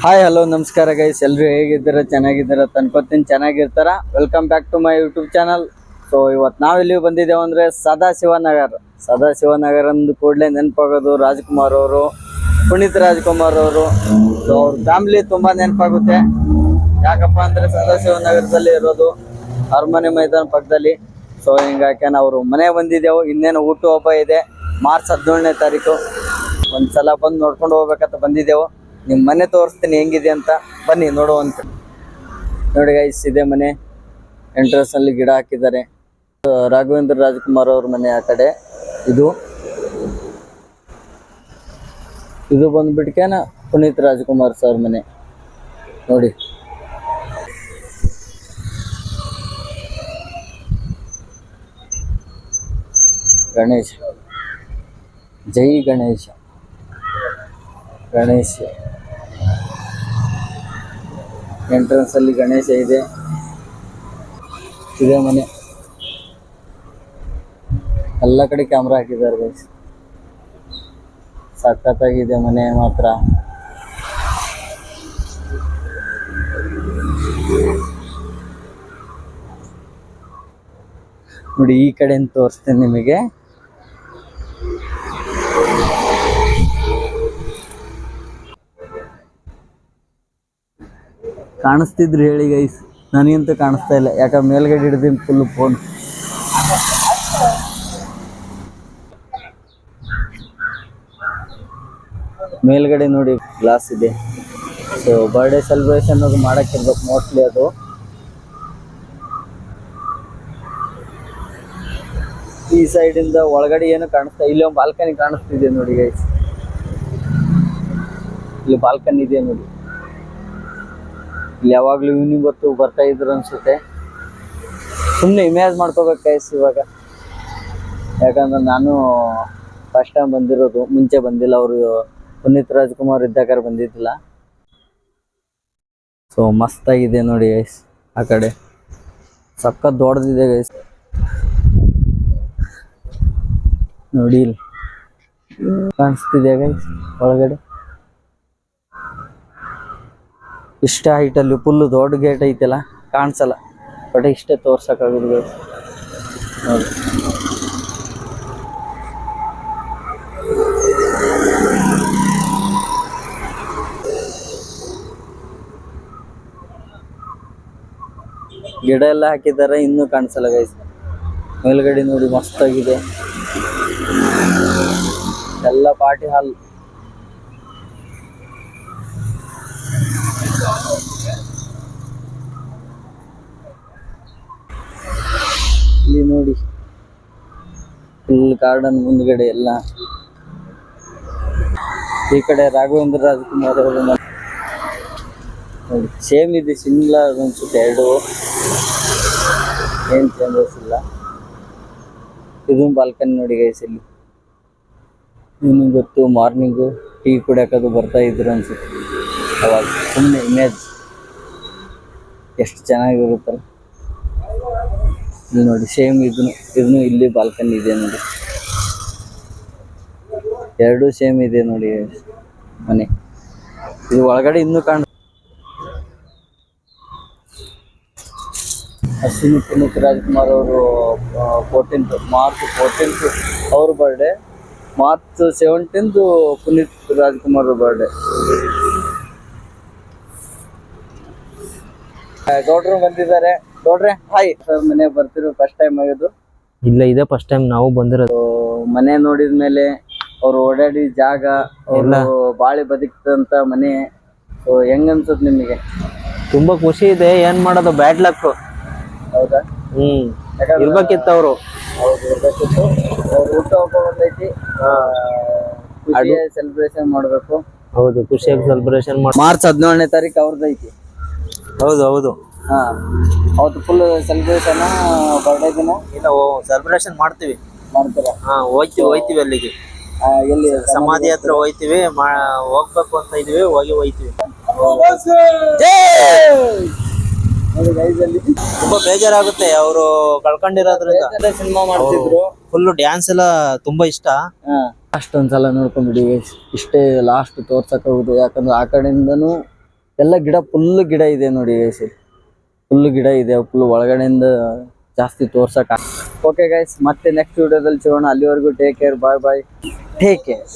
Hi hello ನಮಸ್ಕಾರ guys ಎಲ್ಲರೂ ಹೇಗಿದ್ದೀರ? ಚೆನ್ನಾಗಿದ್ದೀರ? ತನ್ಕೋತೀನಿ ಚೆನ್ನಾಗಿರ್ತಾರ? Welcome back to my YouTube channel so ಇವತ್ತು ನಾವು ಇಲ್ಲಿ ಬಂದಿದ್ದೇವೆ ಅಂದರೆ ಸದಾಶಿವನಗರ್. ಸದಾಶಿವನಗರ್ ಅಂದ ಕೂಡಲೇ ನೆನಪಾಗೋದು ರಾಜ್ಕುಮಾರ್ ಅವರು, ಪುನೀತ್ ರಾಜ್ಕುಮಾರ್ ಅವರು. ಸೊ ಅವ್ರ ಫ್ಯಾಮಿಲಿ ತುಂಬ ನೆನಪಾಗುತ್ತೆ. ಯಾಕಪ್ಪ ಅಂದರೆ ಸದಾಶಿವನಗರದಲ್ಲಿ ಇರೋದು ಅರಮನೆ ಮೈದಾನ ಪಕ್ಕದಲ್ಲಿ. ಸೊ ಹಿಂಗಾಕೆ ನಾವು ಮನೆ ಬಂದಿದ್ದೆವು. ಇನ್ನೇನು ಹುಟ್ಟುಹಬ್ಬ ಇದೆ. ಮಾರ್ಚ್ ಹದಿನೇಳನೇ ತಾರೀಕು. ಒಂದ್ಸಲ ಬಂದು ನೋಡ್ಕೊಂಡು ಹೋಗ್ಬೇಕಂತ ಬಂದಿದ್ದೆವು. ನಿಮ್ಮ ಮನೆ ತೋರಿಸ್ತೀನಿ ಹೆಂಗಿದೆ ಅಂತ ಬನ್ನಿ ನೋಡುವಂತ ನೋಡಿ ಗೈಸ್ ಇದೆ ಮನೆ. ಎಂಟ್ರೆನ್ಸ್ ಅಲ್ಲಿ ಗಿಡ ಹಾಕಿದ್ದಾರೆ. ರಾಘವೇಂದ್ರ ರಾಜಕುಮಾರ್ ಅವ್ರ ಮನೆ ಆ ಕಡೆ. ಇದು. ಇದು ಬಂದ್ಬಿಟ್ಕೇನ ಪುನೀತ್ ರಾಜಕುಮಾರ್ ಸರ್ ಮನೆ. ನೋಡಿ. ಗಣೇಶ. ಜೈ ಗಣೇಶ. ಗಣೇಶ. ಎಂಟ್ರೆನ್ಸ್ ಅಲ್ಲಿ ಗಣೇಶ ಇದೆ. ಇದೆ ಮನೆ. ಎಲ್ಲ ಕಡೆ ಕ್ಯಾಮ್ರಾ ಹಾಕಿದ್ದಾರೆ ಗೈಸ್ ಸಖತ್ತಾಗಿದೆ ಮನೆ ಮಾತ್ರ. ನೋಡಿ ಈ ಕಡೆಯಿಂದ ತೋರಿಸ್ತೇನೆ ನಿಮಗೆ. ಕಾಣಿಸ್ತಿದ್ರು ಹೇಳಿ ಗೈಸ್ ನನಗಂತೂ ಕಾಣಿಸ್ತಾ ಇಲ್ಲ. ಯಾಕಂದ್ರೆ ಮೇಲ್ಗಡೆ ಹಿಡ್ದೀನಿ ಫುಲ್ ಫೋನ್ ಮೇಲ್ಗಡೆ ನೋಡಿ ಗ್ಲಾಸ್ ಇದೆ. ಸೊ ಬರ್ಡೇ ಸೆಲೆಬ್ರೇಷನ್ ಅದು ಮಾಡೋಕ್ಕಿರ್ಬೇಕು ಮೋಸ್ಟ್ಲಿ ಅದು. ಈ ಸೈಡಿಂದ ಒಳಗಡೆ ಏನು ಕಾಣಿಸ್ತಾ ಇಲ್ಲಿ. ಒಂದು ಬಾಲ್ಕನಿ ಕಾಣಿಸ್ತಿದೆ ನೋಡಿ ಗೈಸ್ ಇಲ್ಲಿ ಬಾಲ್ಕನಿ ಇದೆ ನೋಡಿ. ಇಲ್ಲಿ ಯಾವಾಗ್ಲೂ ಇವ್ನಿಂಗ್ ಹೊತ್ತು ಬರ್ತಾ ಇದ್ರು ಅನ್ಸುತ್ತೆ. ಸುಮ್ಮನೆ ಇಮೇಜ್ ಮಾಡ್ಕೋಬೇಕು ಗೈಸ್ ಇವಾಗ. ಯಾಕಂದ್ರೆ ನಾನು ಫಸ್ಟ್ ಟೈಮ್ ಬಂದಿರೋದು, ಮುಂಚೆ ಬಂದಿಲ್ಲ ಅವರು. ಪುನೀತ್ ರಾಜ್ಕುಮಾರ್ ಇದ್ದಾಗ ಬಂದಿದ್ದಿಲ್ಲ. ಸೊ ಮಸ್ತಾಗಿದೆ ನೋಡಿ ಗೈಸ್ ಆ ಕಡೆ. ಸಖತ್ ದೊಡ್ಡದಿದೆ ಗೈಸ್ ನೋಡಿ ಇಲ್ಲಿ. ಕಾಣಿಸ್ತಿದೆ ಗೈಸ್ ಒಳಗಡೆ. ಇಷ್ಟ ಹೈಟಲ್ಲಿ ಫುಲ್ ದೊಡ್ಡ ಗೇಟ್ ಐತಲ್ಲ, ಕಾಣಿಸಲ್ಲ. ಬಟ್ ಇಷ್ಟೇ ತೋರ್ಸಕ್ಕಾಗೋದು. ನೋಡಿ ಗಿಡ ಎಲ್ಲ ಹಾಕಿದ್ದಾರೆ, ಇನ್ನೂ ಕಾಣಿಸಲ್ಲ ಗೈಸ್ ಮೇಲ್ಗಡೆ ನೋಡಿ ಮಸ್ತಾಗಿದೆ. ಎಲ್ಲ ಪಾರ್ಟಿ ಹಾಲ್. ಇಲ್ಲಿ ನೋಡಿ. ಫುಲ್ ಗಾರ್ಡನ್ ಮುಂದ್ಗಡೆ ಎಲ್ಲ. ಈ ಕಡೆ ರಾಘವೇಂದ್ರ ರಾಜಕುಮಾರ್ ಅವರು ಸೇಮ್ ಇದೆ ಸಿಮ್ಲಾ ಅನ್ಸುತ್ತೆ ಎರಡು. ಏನ್ ಚೇಂಜಸ್ ಇಲ್ಲ. ಇದು ಬಾಲ್ಕನಿ ನೋಡಿ ಗೈಸ್ ಇಲ್ಲಿ. ನಿಮಗೆ ಗೊತ್ತು ಮಾರ್ನಿಂಗು ಟೀ ಕುಡಿಯೋಕದು ಬರ್ತಾ ಇದ್ರು ಅನ್ಸುತ್ತೆ. ಅವಾಗ ಸುಮ್ಮನೆ ಇಮೇಜ್ ಎಷ್ಟು ಚೆನ್ನಾಗಿರುತ್ತಲ್ಲ ಇಲ್ಲಿ ನೋಡಿ ಸೇಮ್ ಇದನ್ನು ಇದನ್ನು ಇಲ್ಲಿ ಬಾಲ್ಕನಿ ಇದೆ ನೋಡಿ. ಎರಡೂ ಸೇಮ್ ಇದೆ ನೋಡಿ, ಮನೆ. ಇದು ಒಳಗಡೆ ಇನ್ನೂ ಕಾಣ ಅಶ್ವಿನಿ ಪುನೀತ್ ರಾಜ್ಕುಮಾರ್ ಅವರು ಫೋರ್ಟೀನ್ತ್ ಮಾರ್ಚ್ ಫೋರ್ಟೀನ್ತ್ ಅವ್ರ birthday March seventeenth Puneeth Rajkumar birthday ಗೌಡ್ರು ಬಂದಿದ್ದಾರೆ. ಗೌಡ್ರೆ ಹಾಯ್ ಸರ್ ಮನೆ ಬರ್ತಿರೋ ಫಸ್ಟ್ ಟೈಮ್ ಆಗಿದ್ದು. ಇಲ್ಲ ಇದೇ ಫಸ್ಟ್ ಟೈಮ್ ನಾವು ಬಂದಿರೋದು. ಮನೆ ನೋಡಿದ ಮೇಲೆ ಅವ್ರು ಓಡಾಡಿ ಜಾಗ ಎಲ್ಲ. ಬಾಳಿ ಬದುಕಂತ ಮನೆ. ಹೆಂಗ ಹೆಂಗ್ ಅನ್ಸುತ್ತೆ ನಿಮಗೆ? ತುಂಬಾ ಖುಷಿ ಇದೆ ಏನ್ ಮಾಡೋದು ಬ್ಯಾಡ್ ಲಕ್ ಹೌದಾ? ಹ್ಮ್. ಇರ್ಬೇಕಿತ್ತು ಅವರು. ಬಂದೈತಿ. ಖುಷಿ ಸೆಲೆಬ್ರೇಷನ್ ಮಾಡ್ಬೇಕು. ಹೌದು ಖುಷಿಯಾಗಿ ಸೆಲೆಬ್ರೇಷನ್ ಮಾಡಿ ಮಾರ್ಚ್ ಹದಿನೇಳನೇ ತಾರೀಕು ಅವ್ರದ್ದು ಐತಿ ಹೌದು ಹೌದು. ಹಾ. ಅವತ್ತು ಫುಲ್ ಸೆಲೆಬ್ರೇಷನ್ ಬರ್ಡೇ ದಿನ? ಇಲ್ಲ ಸೆಲೆಬ್ರೇಷನ್ ಮಾಡ್ತೀವಿ. ಮಾಡ್ತೀರಾ? ಹಾ ಹೋಯ್ತಿವಿ ಹೋಯ್ತಿವಿ ಅಲ್ಲಿಗೆ. ಎಲ್ಲಿ? ಸಮಾಧಿ ಹತ್ರ ಹೋಯ್ತಿವಿ ಮಾ ಹೋಗ್ಬೇಕು ಅಂತ ಇದೀವಿ ಹೋಗಿ ಹೋಯ್ತಿವಿ. ತುಂಬಾ ಬೇಜಾರಾಗುತ್ತೆ ಅವರು ಕಳ್ಕೊಂಡಿರೋದ್ರಿಂದ. ಸಿನಿಮಾ ಮಾಡ್ತಿದ್ರು. ಫುಲ್ ಡ್ಯಾನ್ಸ್ ಎಲ್ಲ ತುಂಬಾ ಇಷ್ಟ. ಲಾಸ್ಟ್ ಒಂದ್ಸಲ ನೋಡ್ಕೊಂಡ್ಬಿಡಿ. ಇಷ್ಟೇ ಲಾಸ್ಟ್ ತೋರ್ಸಕ್ ಹೋಗುದು ಯಾಕಂದ್ರೆ ಆ ಕಡೆಯಿಂದನು ಎಲ್ಲ ಗಿಡ ಫುಲ್ ಗಿಡ ಇದೆ ನೋಡಿ ಗೈಸ್ ಫುಲ್ ಗಿಡ ಇದೆ, ಫುಲ್ ಒಳಗಡೆಯಿಂದ ಜಾಸ್ತಿ ತೋರ್ಸಕ್ ಓಕೆ ಗೈಸ್ ಮತ್ತೆ ನೆಕ್ಸ್ಟ್ ವಿಡಿಯೋದಲ್ಲಿ ಸಿಗೋಣ. ಅಲ್ಲಿವರೆಗೂ take care bye bye take care